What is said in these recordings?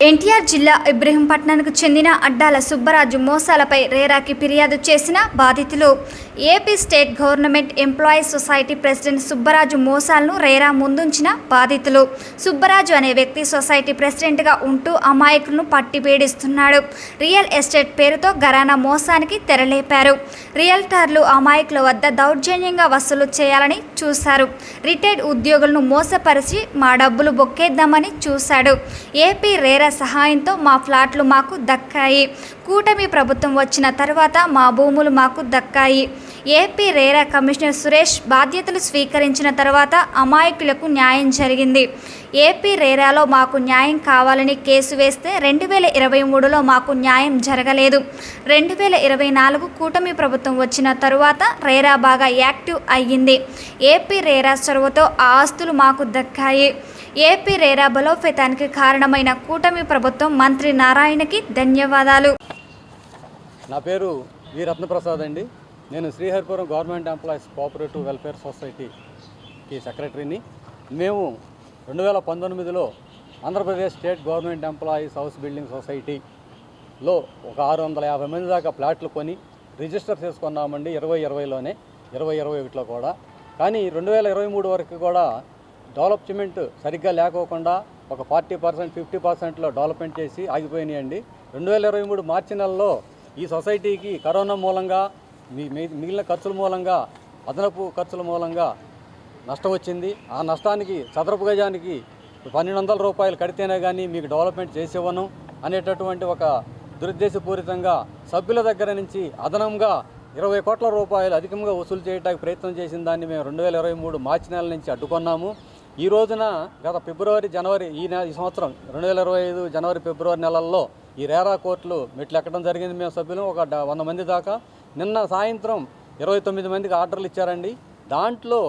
ఎన్టీఆర్ జిల్లా ఇబ్రహీంపట్నానికి చెందిన అడ్డాల సుబ్బరాజు మోసాలపై రేరాకి ఫిర్యాదు చేసిన బాధితులు. AP state government employees society president Subbaraju మోసాలను రేరా ముందుంచిన బాధితులు. సుబ్బరాజు అనే వ్యక్తి సొసైటీ ప్రెసిడెంట్గా ఉంటూ అమాయకులను పట్టి పీడిస్తున్నాడు. రియల్ ఎస్టేట్ పేరుతో గరానా మోసానికి తెరలేపారు. రియల్టర్లు అమాయకుల వద్ద దౌర్జన్యంగా వసూలు చేయాలని చూశారు. రిటైర్డ్ ఉద్యోగులను మోసపరిచి మా డబ్బులు బొక్కేద్దామని చూశాడు. ఏపీ రేరా సహాయంతో మా ఫ్లాట్లు మాకు దక్కాయి. కూటమి ప్రభుత్వం వచ్చిన తర్వాత మా భూములు మాకు దక్కాయి. ఏపీ రేరా కమిషనర్ సురేష్ బాధ్యతలు స్వీకరించిన తర్వాత అమాయకులకు న్యాయం జరిగింది. ఏపీ రేరాలో మాకు న్యాయం కావాలని కేసు వేస్తే రెండు వేల ఇరవై మూడులో మాకు న్యాయం జరగలేదు. రెండు వేల ఇరవై నాలుగు కూటమి ప్రభుత్వం వచ్చిన తరువాత రేరా బాగా యాక్టివ్ అయ్యింది. ఏపీ రేరా చొరవతో ఆ ఆస్తులు మాకు దక్కాయి. ఏపీ రేరా బలోపేతానికి కారణమైన కూటమి ప్రభుత్వం మంత్రి నారాయణకి ధన్యవాదాలు. నా పేరు వి రత్నప్రసాద్ అండి. నేను Sriharipuram government employees cooperative welfare సొసైటీకి సెక్రటరీని. మేము రెండు వేల పంతొమ్మిదిలో Andhra Pradesh state government employees house building సొసైటీలో ఒక ఆరు వందల యాభై మంది దాకా ప్లాట్లు కొని రిజిస్టర్ చేసుకున్నామండి ఇరవై ఇరవైలోనే ఇరవై ఇరవై ఒకటిలో కూడా. కానీ రెండు వేల ఇరవై మూడు వరకు కూడా డెవలప్మెంట్ సరిగ్గా లేకోకుండా ఒక ఫార్టీ పర్సెంట్ ఫిఫ్టీ పర్సెంట్లో డెవలప్మెంట్ చేసి ఆగిపోయినాయండి. రెండు వేల ఇరవై మూడు మార్చి నెలలో ఈ సొసైటీకి కరోనా మూలంగా మిగిలిన ఖర్చుల మూలంగా అదనపు ఖర్చుల మూలంగా నష్టం వచ్చింది. ఆ నష్టానికి చదరపు గజానికి పన్నెండు వందల రూపాయలు కడితేనే కానీ మీకు డెవలప్మెంట్ చేసేవను అనేటటువంటి ఒక దురుద్దేశపూరితంగా సభ్యుల దగ్గర నుంచి అదనంగా ఇరవై కోట్ల రూపాయలు అధికంగా వసూలు చేయడానికి ప్రయత్నం చేసిన దాన్ని మేము రెండు వేల ఇరవై మూడు మార్చి నెల నుంచి అడ్డుకున్నాము. ఈ రోజున గత ఫిబ్రవరి జనవరి ఈ నెల ఈ సంవత్సరం రెండు వేల ఇరవై ఐదు జనవరి ఫిబ్రవరి నెలల్లో ఈ రేరా కోర్టులు మెట్లు ఎక్కడం జరిగింది. మేము సభ్యులు ఒక వంద మంది దాకా నిన్న సాయంత్రం ఇరవై తొమ్మిది మందికి ఆర్డర్లు ఇచ్చారండి. దాంట్లో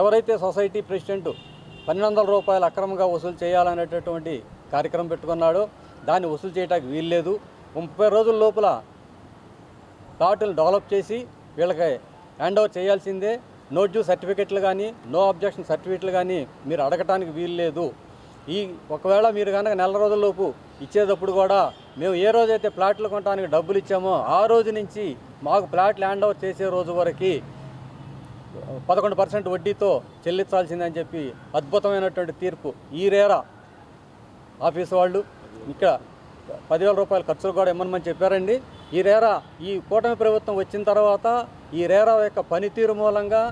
ఎవరైతే సొసైటీ ప్రెసిడెంట్ పన్నెండు వందల రూపాయలు అక్రమంగా వసూలు చేయాలనేటటువంటి కార్యక్రమం పెట్టుకున్నాడో దాన్ని వసూలు చేయడానికి వీల్లేదు. ముప్పై రోజుల లోపల ప్లాట్లు డెవలప్ చేసి వీళ్ళకి హ్యాండ్ ఓవర్ చేయాల్సిందే. నో డ్యూ సర్టిఫికెట్లు కానీ నో అబ్జెక్షన్ సర్టిఫికెట్లు కానీ మీరు అడగటానికి వీలు లేదు ఈ ఒకవేళ మీరు కనుక నెల రోజుల్లోపు ఇచ్చేటప్పుడు కూడా మేము ఏ రోజైతే ప్లాట్లు కొనడానికి డబ్బులు ఇచ్చామో ఆ రోజు నుంచి మాకు ప్లాట్లు హ్యాండ్ ఓవర్ చేసే రోజు వరకు పదకొండు పర్సెంట్ వడ్డీతో చెల్లించాల్సిందని చెప్పి అద్భుతమైనటువంటి తీర్పు ఈ రేరా ఆఫీస్ వాళ్ళు. ఇక్కడ పదివేల రూపాయల ఖర్చులు కూడా ఇమ్మని చెప్పారండి. ఈ రేరా ఈ కూటమి ప్రభుత్వం వచ్చిన తర్వాత ఈ రేరా యొక్క పనితీరు మూలంగా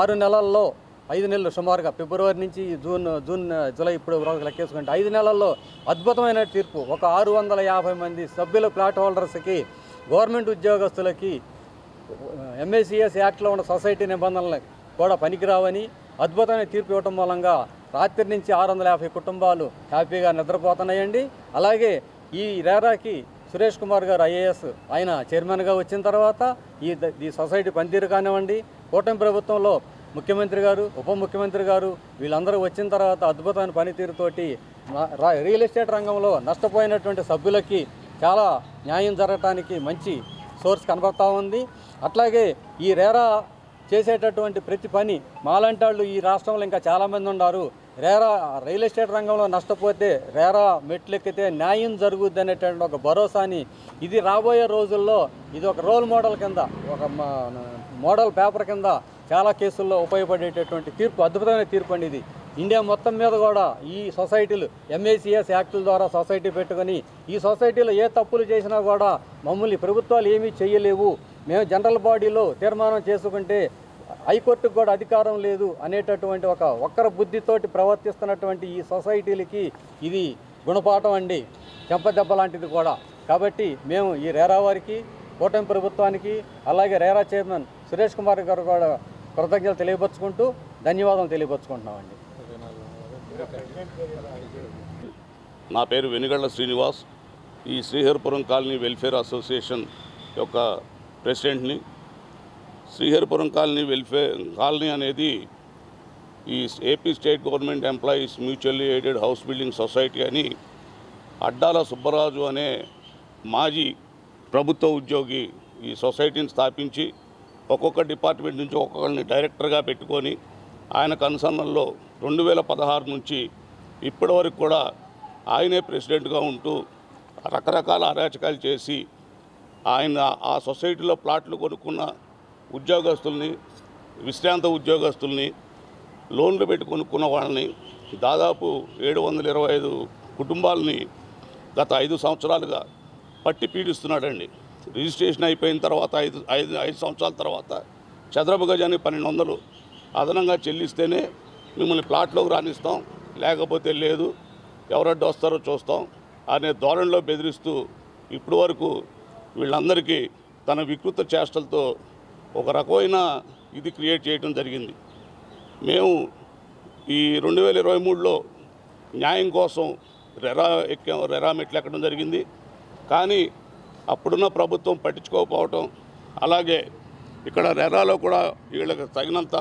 ఆరు నెలల్లో ఐదు నెలలు సుమారుగా ఫిబ్రవరి నుంచి జూన్ జూన్ జూలై ఇప్పుడు వరకు లెక్కేసుకుంటే ఐదు నెలల్లో అద్భుతమైన తీర్పు. ఒక ఆరు వందల యాభై మంది సభ్యుల ప్లాట్ హోల్డర్స్కి గవర్నమెంట్ ఉద్యోగస్తులకి ఎంఏసిఎస్ యాక్ట్లో ఉన్న సొసైటీ నిబంధనలు కూడా పనికిరావని అద్భుతమైన తీర్పు ఇవ్వటం మూలంగా రాత్రి నుంచి ఆరు వందల యాభై కుటుంబాలు హ్యాపీగా నిద్రపోతున్నాయండి. అలాగే ఈ రేరాకి సురేష్ కుమార్ గారు ఐఏఎస్ ఆయన చైర్మన్గా వచ్చిన తర్వాత ఈ ఈ సొసైటీ పనితీరు కానివ్వండి కూటమి ప్రభుత్వంలో ముఖ్యమంత్రి గారు ఉప ముఖ్యమంత్రి గారు వీళ్ళందరూ వచ్చిన తర్వాత అద్భుతమైన పనితీరుతోటి రియల్ ఎస్టేట్ రంగంలో నష్టపోయినటువంటి సభ్యులకి చాలా న్యాయం జరగటానికి మంచి సోర్స్ కనబడతా ఉంది. అట్లాగే ఈ రేరా చేసేటటువంటి ప్రతి పని మాలంటాళ్ళు ఈ రాష్ట్రంలో ఇంకా చాలామంది ఉన్నారు. రేరా రియల్ ఎస్టేట్ రంగంలో నష్టపోతే రేరా మెట్లెక్కితే న్యాయం జరుగుద్ది అనేటువంటి ఒక భరోసాని ఇది రాబోయే రోజుల్లో ఇది ఒక రోల్ మోడల్ కింద ఒక మోడల్ పేపర్ కింద చాలా కేసుల్లో ఉపయోగపడేటటువంటి తీర్పు అద్భుతమైన తీర్పు అండి ఇది. ఇండియా మొత్తం మీద కూడా ఈ సొసైటీలు ఎంఏసిఎస్ యాక్టుల ద్వారా సొసైటీ పెట్టుకొని ఈ సొసైటీలో ఏ తప్పులు చేసినా కూడా మమ్మల్ని ప్రభుత్వాలు ఏమీ చేయలేవు. మేము జనరల్ బాడీలో తీర్మానం చేసుకుంటే హైకోర్టుకు కూడా అధికారం లేదు అనేటటువంటి ఒక ఒక్కర బుద్ధితోటి ప్రవర్తిస్తున్నటువంటి ఈ సొసైటీలకి ఇది గుణపాఠం అండి. చెంపదెబ్బ లాంటిది కూడా. కాబట్టి మేము ఈ రేరా వారికి కూటమి ప్రభుత్వానికి అలాగే రేరా చైర్మన్ సురేష్ కుమార్ గారు కూడా కృతజ్ఞతలు తెలియపరుచుకుంటూ ధన్యవాదాలు తెలియపరుచుకుంటున్నామండి. నా పేరు వెనుగళ్ళ శ్రీనివాస్. ఈ శ్రీహరిపురం కాలనీ వెల్ఫేర్ అసోసియేషన్ యొక్క ప్రెసిడెంట్ని. శ్రీహరిపురం కాలనీ వెల్ఫేర్ కాలనీ అనేది ఈ AP state government employees mutually aided house building society అని అడ్డాల సుబ్బరాజు అనే మాజీ ప్రభుత్వ ఉద్యోగి ఈ సొసైటీని స్థాపించి ఒక్కొక్క డిపార్ట్మెంట్ నుంచి ఒక్కొక్కరిని డైరెక్టర్గా పెట్టుకొని ఆయన కన్సర్నల్లో రెండు వేల పదహారు నుంచి ఇప్పటివరకు కూడా ఆయనే ప్రెసిడెంట్గా ఉంటూ రకరకాల అరాచకాలు చేసి ఆయన ఆ సొసైటీలో ప్లాట్లు కొనుక్కున్న ఉద్యోగస్తుల్ని విశ్రాంత ఉద్యోగస్తుల్ని లోన్లు పెట్టి కొనుక్కున్న వాళ్ళని దాదాపు ఏడు వందల ఇరవై ఐదు కుటుంబాలని గత ఐదు సంవత్సరాలుగా పట్టి పీడిస్తున్నాడండి. రిజిస్ట్రేషన్ అయిపోయిన తర్వాత ఐదు ఐదు ఐదు సంవత్సరాల తర్వాత చదరపు గజానికి పన్నెండు వందలు అదనంగా చెల్లిస్తేనే మిమ్మల్ని ప్లాట్లోకి రాణిస్తాం లేకపోతే లేదు ఎవరడ్డు వస్తారో చూస్తాం అనే ధోరణిలో బెదిరిస్తూ ఇప్పటి వరకు వీళ్ళందరికీ తన వికృత చేష్టలతో ఒక రకమైన ఇది క్రియేట్ చేయడం జరిగింది. మేము ఈ రెండు వేల ఇరవై మూడులో న్యాయం కోసం రెరా ఎక్కాం రెరా మెట్లు ఎక్కడం జరిగింది. కానీ అప్పుడున్న ప్రభుత్వం పట్టించుకోకపోవటం అలాగే ఇక్కడ రెరాలో కూడా వీళ్ళకి తగినంత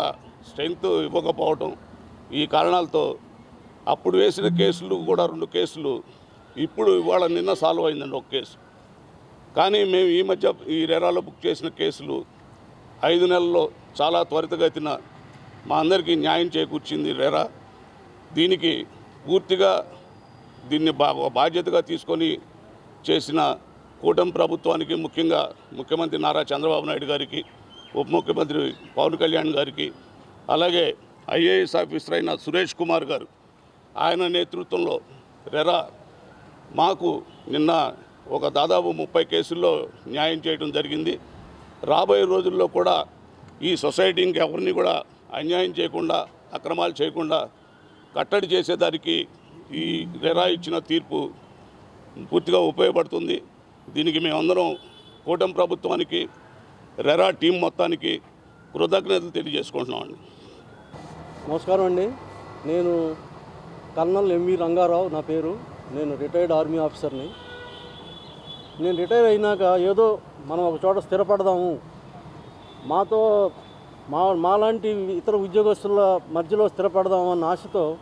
స్ట్రెంగ్త్ ఇవ్వకపోవటం ఈ కారణాలతో అప్పుడు వేసిన కేసులు కూడా రెండు కేసులు ఇప్పుడు ఇవాళ నిన్న సాల్వ్ అయిందండి ఒక కేసు. కానీ మేము ఈ మధ్య ఈ రెరాలో బుక్ చేసిన కేసులు ఐదు నెలల్లో చాలా త్వరితగతిన మా అందరికీ న్యాయం చేకూర్చింది రెరా దీనికి పూర్తిగా దీన్ని బా బాధ్యతగా తీసుకొని చేసిన కూటమి ప్రభుత్వానికి ముఖ్యంగా ముఖ్యమంత్రి నారా చంద్రబాబు నాయుడు గారికి ఉప ముఖ్యమంత్రి పవన్ కళ్యాణ్ గారికి అలాగే ఐఏఎస్ ఆఫీసర్ అయిన సురేష్ కుమార్ గారు ఆయన నేతృత్వంలో రెరా మాకు నిన్న ఒక దాదాపు ముప్పై కేసుల్లో న్యాయం చేయడం జరిగింది. రాబోయే రోజుల్లో కూడా ఈ సొసైటీ ఇంకెవరిని కూడా అన్యాయం చేయకుండా అక్రమాలు చేయకుండా కట్టడి చేసేదానికి ఈ రెరా ఇచ్చిన తీర్పు పూర్తిగా ఉపయోగపడుతుంది. దీనికి మేమందరం కూటమి ప్రభుత్వానికి రెరా టీం మొత్తానికి కృతజ్ఞతలు తెలియజేసుకుంటున్నామండి. నమస్కారం అండి. నేను కర్నల్ ఎంవి రంగారావు నా పేరు. నేను రిటైర్డ్ ఆర్మీ ఆఫీసర్ని. నేను రిటైర్ అయినాక ఏదో మనం ఒక చోట స్థిరపడదాము. మాతో మా మాలాంటి ఇతర ఉద్యోగస్తుల మధ్యలో స్థిరపడదాం అన్న ఆశతో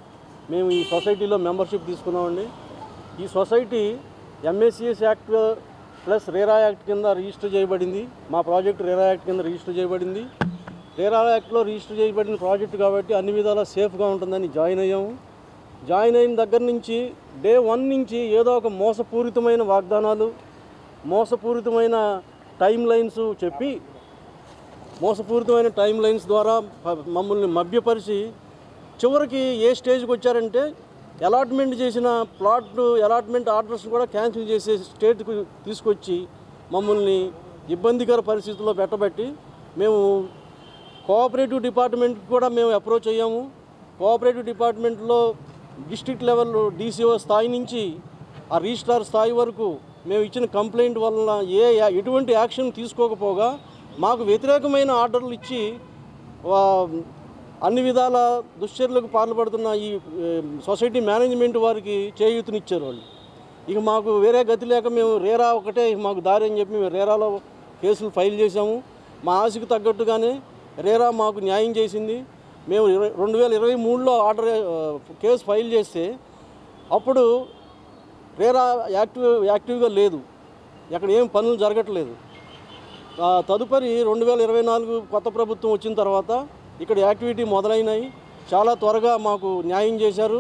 మేము ఈ సొసైటీలో మెంబర్షిప్ తీసుకున్నామండి. ఈ society MSCS act plus RERA act కింద రిజిస్టర్ చేయబడింది. మా ప్రాజెక్ట్ రేరా యాక్ట్ కింద రిజిస్టర్ చేయబడింది. రేరా యాక్ట్లో రిజిస్టర్ చేయబడిన ప్రాజెక్ట్ కాబట్టి అన్ని విధాలా సేఫ్గా ఉంటుందని జాయిన్ అయ్యాము. జాయిన్ అయిన దగ్గర నుంచి డే వన్ నుంచి ఏదో ఒక మోసపూరితమైన వాగ్దానాలు మోసపూరితమైన టైం లైన్స్ చెప్పి మోసపూరితమైన టైం లైన్స్ ద్వారా మమ్మల్ని మభ్యపరిచి చివరికి ఏ స్టేజ్కి వచ్చారంటే అలాట్మెంట్ చేసిన ప్లాట్ అలాట్మెంట్ ఆర్డర్స్ కూడా క్యాన్సిల్ చేసే స్టేట్కి తీసుకొచ్చి మమ్మల్ని ఇబ్బందికర పరిస్థితుల్లో పెట్టబట్టి మేము కోఆపరేటివ్ డిపార్ట్మెంట్కి కూడా మేము అప్రోచ్ అయ్యాము. కోఆపరేటివ్ డిపార్ట్మెంట్లో డిస్ట్రిక్ట్ లెవెల్ డీసీఓ స్థాయి నుంచి ఆ రిజిస్ట్రార్ స్థాయి వరకు మేము ఇచ్చిన కంప్లైంట్ వలన ఏ ఎటువంటి యాక్షన్ తీసుకోకపోగా మాకు వ్యతిరేకమైన ఆర్డర్లు ఇచ్చి వా- అన్ని విధాల దుశ్చర్యలకు పాల్పడుతున్న ఈ సొసైటీ మేనేజ్మెంట్ వారికి చేయూతనిచ్చారు వాళ్ళు. ఇక మాకు వేరే గతి లేక మేము రేరా ఒకటే మాకు దారి అని చెప్పి మేము రేరాలో కేసులు ఫైల్ చేశాము. మా ఆశకు తగ్గట్టుగానే రేరా మాకు న్యాయం చేసింది. మేము ఇరవై రెండు వేల ఇరవై మూడులో ఆర్డర్ కేసు ఫైల్ చేస్తే అప్పుడు రేరా యాక్టివ్ యాక్టివ్గా లేదు. ఎక్కడ ఏం పనులు జరగట్లేదు. తదుపరి రెండు వేల ఇరవై నాలుగు కొత్త ప్రభుత్వం వచ్చిన తర్వాత ఇక్కడ యాక్టివిటీ మొదలైనాయి. చాలా త్వరగా మాకు న్యాయం చేశారు.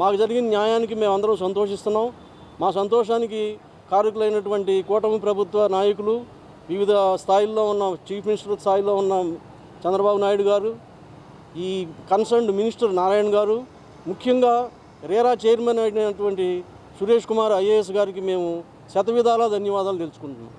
మాకు జరిగిన న్యాయానికి మేము సంతోషిస్తున్నాం. మా సంతోషానికి కారకులైనటువంటి కూటమి ప్రభుత్వ నాయకులు వివిధ స్థాయిల్లో ఉన్న చీఫ్ మినిస్టర్ స్థాయిలో ఉన్న చంద్రబాబు నాయుడు గారు ఈ కన్సర్న్డ్ మినిస్టర్ నారాయణ గారు ముఖ్యంగా రేరా చైర్మన్ అయినటువంటి సురేష్ కుమార్ ఐఏఎస్ గారికి మేము శతవిధాలా ధన్యవాదాలు తెలుసుకుంటున్నాం.